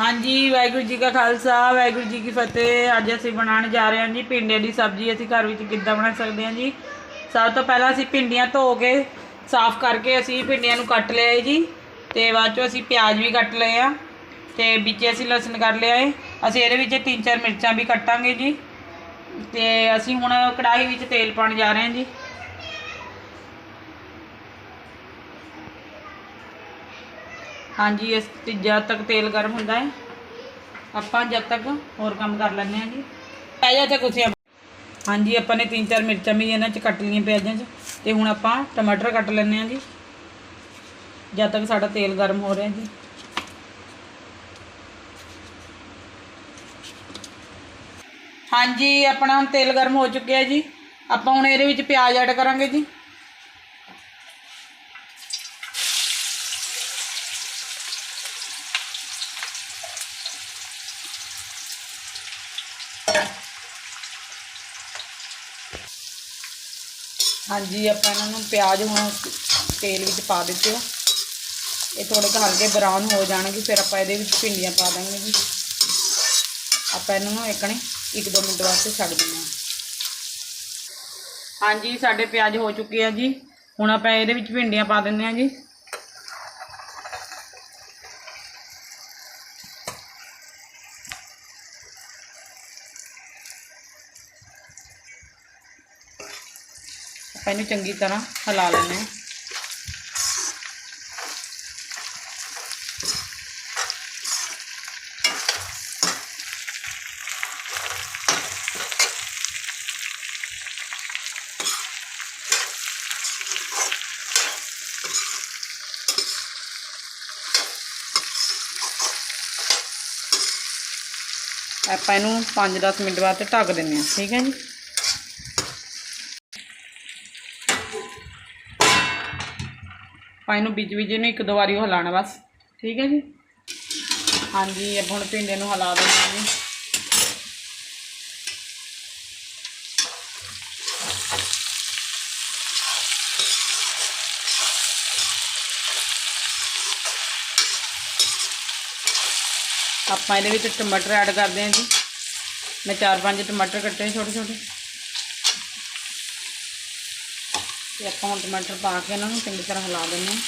ਹਾਂਜੀ, ਵਾਹਿਗੁਰੂ ਜੀ ਕਾ ਖਾਲਸਾ, ਵਾਹਿਗੁਰੂ ਜੀ ਕੀ ਫਤਿਹ। ਅੱਜ ਅਸੀਂ ਬਣਾਉਣ ਜਾ ਰਹੇ ਹਾਂ ਜੀ ਭਿੰਡੀਆਂ ਦੀ ਸਬਜ਼ੀ। ਅਸੀਂ ਘਰ ਵਿੱਚ ਕਿੱਦਾਂ ਬਣਾ ਸਕਦੇ ਹਾਂ ਜੀ? ਸਭ ਤੋਂ ਪਹਿਲਾਂ ਅਸੀਂ ਭਿੰਡੀਆਂ ਧੋ ਕੇ, ਸਾਫ਼ ਕਰਕੇ ਅਸੀਂ ਭਿੰਡੀਆਂ ਨੂੰ ਕੱਟ ਲਿਆ ਜੀ। ਤੇ ਬਾਅਦ ਚੋਂ ਅਸੀਂ ਪਿਆਜ਼ ਵੀ ਕੱਟ ਲਏ ਆ। ਤੇ ਵਿੱਚ ਅਸੀਂ ਲਸਣ ਕਰ ਲਿਆ ਹੈ। ਅਸੀਂ ਇਹਦੇ ਵਿੱਚ ਤਿੰਨ ਚਾਰ ਮਿਰਚਾਂ ਵੀ ਕੱਟਾਂਗੇ ਜੀ। ਤੇ ਅਸੀਂ ਹੁਣ ਕੜਾਹੀ ਵਿੱਚ ਤੇਲ ਪਾਉਣ ਜਾ ਰਹੇ ਹਾਂ ਜੀ। ਹਾਂਜੀ, ਇਸ ਤੇ ਜਦ ਤੱਕ ਤੇਲ ਗਰਮ ਹੁੰਦਾ ਹੈ। ਆਪਾਂ ਜਦ ਤੱਕ ਹੋਰ ਕੰਮ ਕਰ ਲੈਂਦੇ ਹਾਂ ਜੀ। ਪੈ ਜਾ ਤੇ ਕੁਛ ਹਾਂਜੀ, ਆਪਾਂ ਨੇ ਤਿੰਨ ਚਾਰ ਮਿਰਚਾਂ ਵੀ ਇਹਨਾਂ 'ਚ ਕੱਟ ਲਈਆਂ ਪਿਆਜ਼ਾਂ 'ਚ ਤੇ ਹੁਣ ਆਪਾਂ ਟਮਾਟਰ ਕੱਟ ਲੈਂਦੇ ਹਾਂ ਜੀ। ਜਦ ਤੱਕ ਸਾਡਾ ਤੇਲ ਗਰਮ ਹੋ ਰਿਹਾ ਜੀ। ਹਾਂਜੀ, ਆਪਣਾ ਹੁਣ ਤੇਲ ਗਰਮ ਹੋ ਚੁੱਕਿਆ ਜੀ। ਆਪਾਂ ਹੁਣ ਇਹਦੇ ਵਿੱਚ ਪਿਆਜ਼ ਐਡ ਕਰਾਂਗੇ ਜੀ। ਹਾਂਜੀ, ਆਪਾਂ ਇਹਨਾਂ ਨੂੰ ਪਿਆਜ਼ ਹੁਣ ਤੇਲ ਵਿੱਚ ਪਾ ਦਿੱਤੇ ਆ। ਇਹ ਥੋੜੇ ਕੁ ਹਲਕੇ ਬਰਾਊਨ ਹੋ ਜਾਣਗੇ, ਫਿਰ ਆਪਾਂ ਇਹਦੇ ਵਿੱਚ ਭਿੰਡੀਆਂ ਪਾ ਦਾਂਗੇ ਜੀ। ਆਪਾਂ ਇਹਨਾਂ ਨੂੰ ਇੱਕਣੇ ਇੱਕ ਦੋ ਮਿੰਟ ਵਾਸਤੇ ਛੱਡ ਦਿੰਦੇ ਹਾਂ। ਹਾਂਜੀ, ਸਾਡੇ ਪਿਆਜ਼ ਹੋ ਚੁੱਕੇ ਆ ਜੀ। ਹੁਣ ਆਪਾਂ ਇਹਦੇ ਵਿੱਚ ਭਿੰਡੀਆਂ ਪਾ ਦਿੰਦੇ ਹਾਂ ਜੀ। ਆਪਾਂ ਇਹਨੂੰ ਚੰਗੀ ਤਰ੍ਹਾਂ ਹਿਲਾ ਲੈਂਦੇ ਹਾਂ। ਆਪਾਂ ਇਹਨੂੰ 5-10 ਮਿੰਟ ਬਾਅਦ ਢੱਕ ਦਿੰਦੇ ਹਾਂ, ਠੀਕ ਹੈ ਜੀ? ਆਪਾਂ ਇਹਨੂੰ ਵਿੱਚ ਵਿੱਚ ਨੂੰ ਇੱਕ ਦੋ ਵਾਰੀ ਉਹ ਹਿਲਾਉਣਾ ਬਸ। ਠੀਕ ਹੈ ਜੀ? ਹਾਂਜੀ ਆਪਾਂ ਹੁਣ ਭਿੰਡੇ ਨੂੰ ਹਿਲਾ ਦਿੰਦੇ ਜੀ। ਆਪਾਂ ਇਹਦੇ ਵਿੱਚ ਟਮਾਟਰ ਐਡ ਕਰਦੇ ਹਾਂ ਜੀ। ਮੈਂ ਚਾਰ ਪੰਜ ਟਮਾਟਰ ਕੱਟੇ ਛੋਟੇ ਛੋਟੇ ਤੇ ਆਪਾਂ ਹੁਣ ਟਮਾਟਰ ਪਾ ਕੇ ਇਹਨਾਂ ਨੂੰ ਚੰਗੀ ਤਰ੍ਹਾਂ ਹਿਲਾ ਦਿੰਦੇ ਹਾਂ।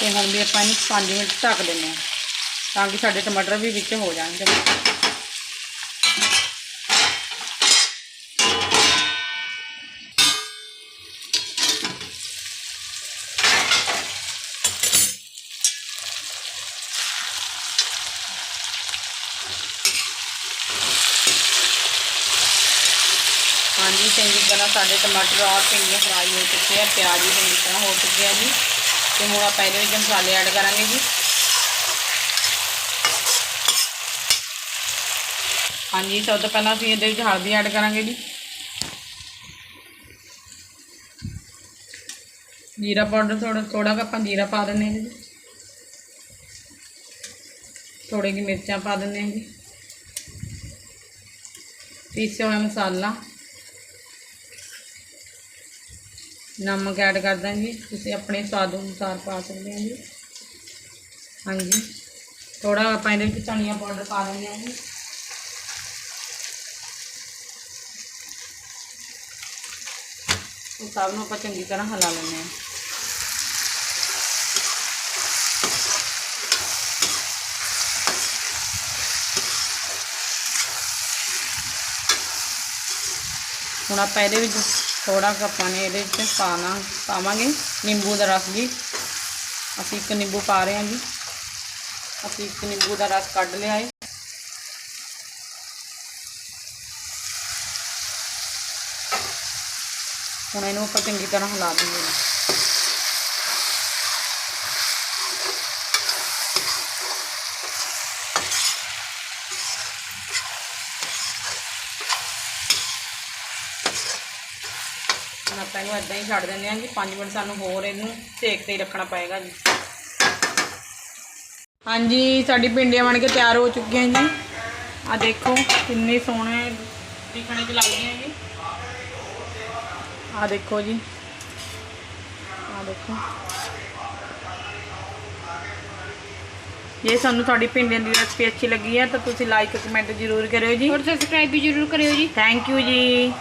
ਤੇ ਹੁਣ ਵੀ ਆਪਾਂ ਇਹਨੂੰ 5 ਮਿੰਟ ਢੱਕ ਦਿੰਦੇ ਹਾਂ ਤਾਂ ਕਿ ਸਾਡੇ ਟਮਾਟਰ ਵੀ ਵਿੱਚ ਹੋ ਜਾਣਗੇ। ਹਾਂਜੀ, ਚੰਗੀ ਤਰ੍ਹਾਂ ਸਾਡੇ ਟਮਾਟਰ ਔਰ ਭਿੰਡੀਆਂ ਫਰਾਈ ਹੋ ਚੁੱਕੇ ਆ, ਪਿਆਜ਼ ਵੀ ਚੰਗੀ ਤਰ੍ਹਾਂ ਹੋ ਚੁੱਕੇ ਆ ਜੀ। ਤੇ ਹੁਣ ਆਪਾਂ ਇਹਦੇ ਵਿੱਚ ਮਸਾਲੇ ਐਡ ਕਰਾਂਗੇ ਜੀ। ਹਾਂਜੀ, ਸਭ ਤੋਂ ਪਹਿਲਾਂ ਅਸੀਂ ਇਹਦੇ ਵਿੱਚ ਹਲਦੀ ਐਡ ਕਰਾਂਗੇ ਜੀ। ਜੀਰਾ ਪਾਊਡਰ ਥੋੜਾ ਥੋੜਾ ਕੁ ਆਪਾਂ ਜੀਰਾ ਪਾ ਦਿੰਦੇ ਹਾਂ ਜੀ। ਥੋੜੀ ਜਿਹੀ ਮਿਰਚਾਂ ਪਾ ਦਿੰਦੇ ਹਾਂ ਜੀ। ਪੀਸਿਆ ਹੋਇਆ ਮਸਾਲਾ। ਨਮਕ ਐਡ ਕਰ ਦਾਂਗੇ। ਤੁਸੀਂ ਆਪਣੇ ਸਵਾਦ ਅਨੁਸਾਰ ਪਾ ਸਕਦੇ ਹੋ ਜੀ। ਹਾਂਜੀ। ਥੋੜਾ ਆਪਾਂ ਇਹਦੇ ਵਿੱਚ ਧਨੀਆ ਪਾਊਡਰ ਪਾ ਦਿੰਦੇ ਹਾਂ ਜੀ। ਉਹ ਸਭ ਨੂੰ ਆਪਾਂ ਚੰਗੀ ਤਰ੍ਹਾਂ ਹਿਲਾ ਲੈਂਦੇ ਹਾਂ। ਹੁਣ ਆਪਾਂ ਇਹਦੇ ਵਿੱਚ ਥੋੜਾ ਕੁ ਆਪਾਂ ਨੇ ਇਹਦੇ ਵਿੱਚ ਪਾਣਾ ਪਾਵਾਂਗੇ, ਨਿੰਬੂ ਦਾ ਰਸ ਵੀ। ਅਸੀਂ ਇੱਕ ਨਿੰਬੂ ਪਾ ਰਹੇ ਹਾਂ ਜੀ। ਅਸੀਂ ਇੱਕ ਨਿੰਬੂ ਦਾ ਰਸ ਕੱਢ ਲਿਆ ਹੈ ਹੁਣ ਇਹਨੂੰ ਆਪਾਂ ਚੰਗੀ ਤਰ੍ਹਾਂ ਹਿਲਾ ਦਿੰਦੇ ਆਪਾਂ ਇਹਨੂੰ ਇਦਾਂ ਹੀ ਛੱਡ ਦਿੰਦੇ ਹਾਂ ਜੀ। 5 ਮਿੰਟ ਸਾਨੂੰ ਹੋਰ ਇਹਨੂੰ ਸੇਕ ਤੇ ਹੀ ਰੱਖਣਾ ਪਏਗਾ ਜੀ। ਹਾਂਜੀ ਸਾਡੀ ਭਿੰਡੀਆਂ ਬਣ ਕੇ ਤਿਆਰ ਹੋ ਚੁੱਕੀਆਂ ਜੀ। ਆ ਦੇਖੋ ਕਿੰਨੇ ਸੋਹਣੇ ਦਿਖਣੇ ਚ ਲੱਗਦੀਆਂ ਜੀ। ਆ ਦੇਖੋ ਜੀ। ਆ ਦੇਖੋ। ਜੇ ਤੁਹਾਨੂੰ ਤੁਹਾਡੀ ਭਿੰਡੀਆਂ ਦੀ ਰੈਸਪੀ ਅੱਛੀ ਲੱਗੀ ਹੈ ਤਾਂ ਤੁਸੀਂ ਲਾਈਕ ਕਮੈਂਟ ਜ਼ਰੂਰ ਕਰਿਓ ਜੀ। ਔਰ ਸਬਸਕ੍ਰਾਈਬ ਵੀ ਜ਼ਰੂਰ ਕਰਿਓ ਜੀ। ਥੈਂਕ ਯੂ ਜੀ।